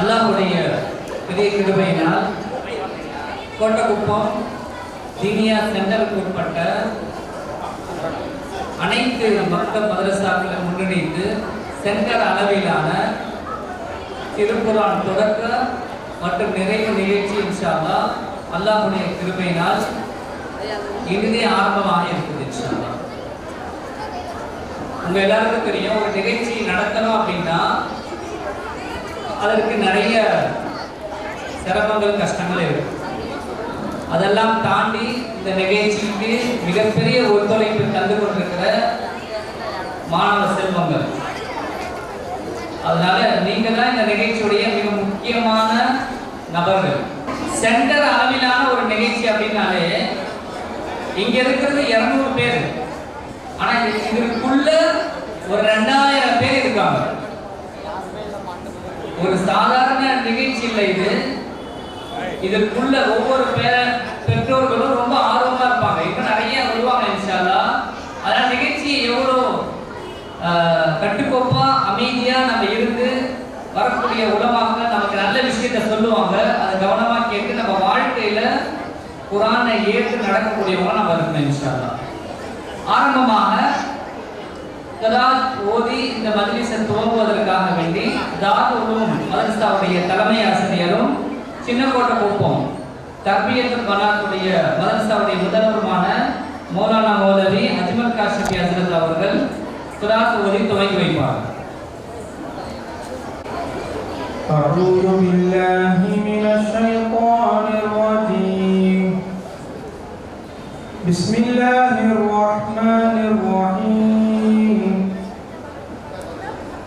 அல்லாஹுடைய பெரிய கிருபையினால் கோட்டக்குப்பம் தீனியா சென்டருக்கு உட்பட்ட அனைத்து மக்கள் மதரசாக்களை முன்னணிந்து சென்டர் அளவிலான திருக்குறான் தொடக்க மற்றும் நிறைவு நிகழ்ச்சி இன்ஷா அல்லாஹுடைய கிருபையினால் இறுதி ஆரம்பமாக இருக்குது இன்ஷா உங்க எல்லாருக்கும் தெரியும் ஒரு நிகழ்ச்சி நடத்தணும் அப்படின்னா அதற்கு நிறைய சிரமங்கள் கஷ்டங்கள் இருக்கு. அதெல்லாம் தாண்டி இந்த நிகழ்ச்சிக்கு மிகப்பெரிய ஒத்துழைப்பு தந்து கொண்டிருக்கிற மாணவ செல்வங்கள். அதனால நீங்க தான் இந்த நிகழ்ச்சியுடைய மிக முக்கியமான நபர்கள். சென்டர் அளவிலான ஒரு நிகழ்ச்சி அப்படின்னாலே இங்க இருக்கிறது இருநூறு பேர். ஆனா இதற்குள்ள இதுக்குள்ள ஒரு ரெண்டாயிரம் பேர் இருக்காங்க ஒரு சாதாரண நிகழ்ச்சி இல்லை இது. இதற்குள்ள ஒவ்வொரு பெற்றோர்களும் ரொம்ப ஆர்வமா இருப்பாங்க. இப்ப நிறைய வருவாங்க இன்ஷால்லா. அதனால நிகழ்ச்சி எவ்வளோ கட்டுக்கோப்பா அமைதியா நம்ம இருந்து வரக்கூடிய உலமாக்கள் நமக்கு நல்ல விஷயத்த சொல்லுவாங்க. அதை கவனமா கேட்டு நம்ம வாழ்க்கையில குரானை ஏற்று நடக்கக்கூடியவங்க நம்ம இருக்கணும் இன்ஷால்லா. ஆரம்பமாக கதாத் ஓதி இந்த மஜ்லிஸை துவங்குவதற்காக வேண்டி தாத் உலும் மதரசாவுடைய தலைமை ஆசிரியரும் சின்னக்கோட்டை குப்பம் தர்பியத்துல் பனாத்துடைய மதரசாவுடைய முதல்வருமான மௌலானா மௌலவி அஜ்மல் காஷிபி ஹசரத் அவர்கள் குராத் ஓதி துவங்கி வைப்பார் أعوذ بالله من الشيطان الرجيم بسم الله الرحمن الرحيم